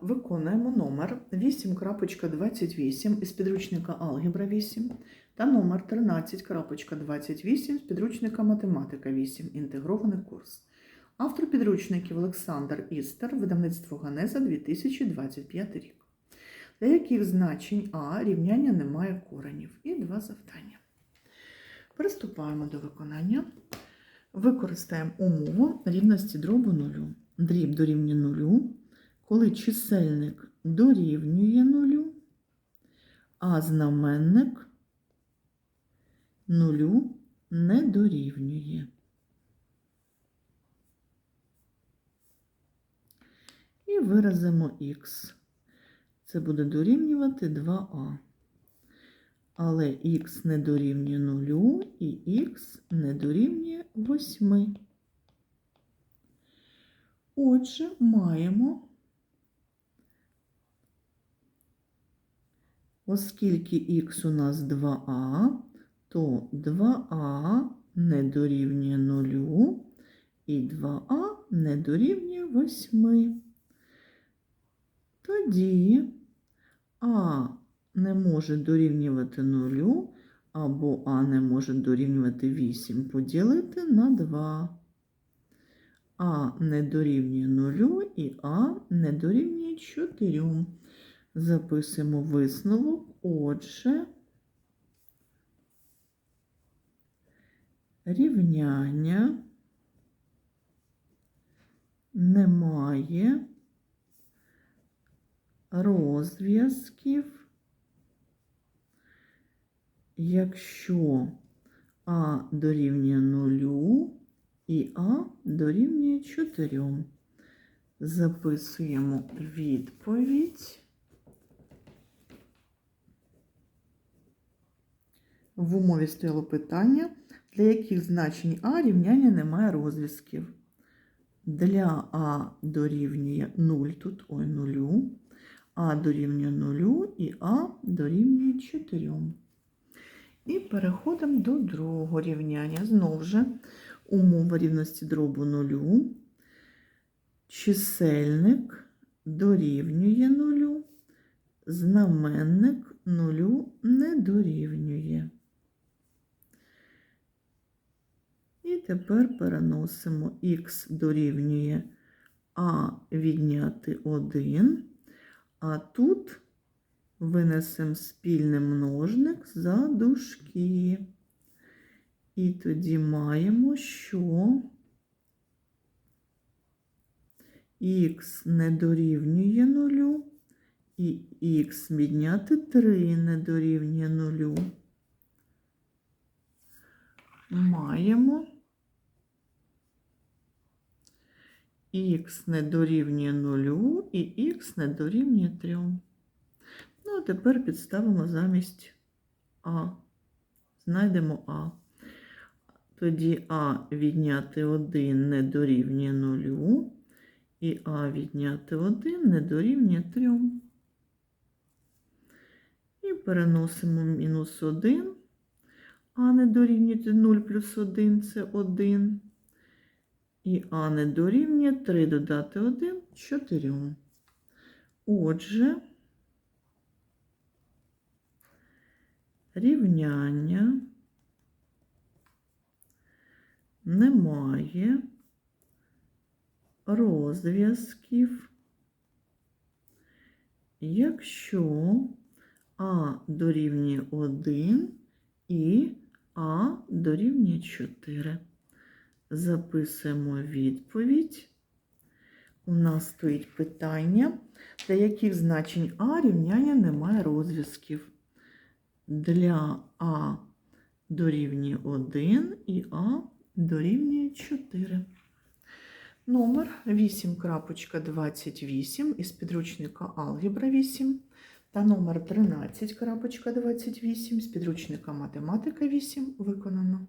виконуємо номер 8.28 із підручника Алгебра 8 та номер 13.28 з підручника Математика 8. Інтегрований курс. Автор підручників Олександр Істер, видавництво Ганеза 2025 рік. Для яких значень А рівняння не має коренів. І два завдання. Приступаємо до виконання. Використаємо умову рівності дробу нулю. Дріб дорівнює нулю, коли чисельник дорівнює нулю, а знаменник нулю не дорівнює. І виразимо х. Це буде дорівнювати 2а. Але х не дорівнює нулю і х не дорівнює 8. Отже, маємо, оскільки х у нас 2а, то 2а не дорівнює нулю і 2а не дорівнює 8. Тоді а не може дорівнювати нулю, або а не може дорівнювати 8 поділити на 2. А не дорівнює нулю і А не дорівнює 4. Записуємо висновок. Отже, рівняння немає розв'язків, якщо А дорівнює нулю і А дорівнює 4. Записуємо відповідь. В умові стояло питання, для яких значень А рівняння немає розв'язків. Для А дорівнює 0, тут ой, 0, А дорівнює 0 і А дорівнює 4. І переходимо до другого рівняння. Знову ж умова рівності дробу 0. Чисельник дорівнює 0, знаменник 0 не дорівнює. І тепер переносимо х дорівнює а відняти 1, а тут винесемо спільний множник за дужки. І тоді маємо, що х не дорівнює 0, і х відняти 3 не дорівнює 0. Маємо х не дорівнює 0 і х не дорівнює 3. Ну, а тепер підставимо замість А. Знайдемо А. Тоді А відняти 1 не дорівнює 0, і А відняти 1 не дорівнює 3. І переносимо мінус 1, А не дорівнює 0 плюс 1 це 1. І А не дорівнює 3 додати 1 4. Отже, рівняння немає розв'язків, якщо А дорівнює 1 і А дорівнює 4. Записуємо відповідь. У нас стоїть питання, для яких значень А рівняння немає розв'язків. Для А дорівнює 1 і А дорівнює 4. Номер 8.28 із підручника Алгебра 8 та номер 13.28 з підручника Математика 8 виконано.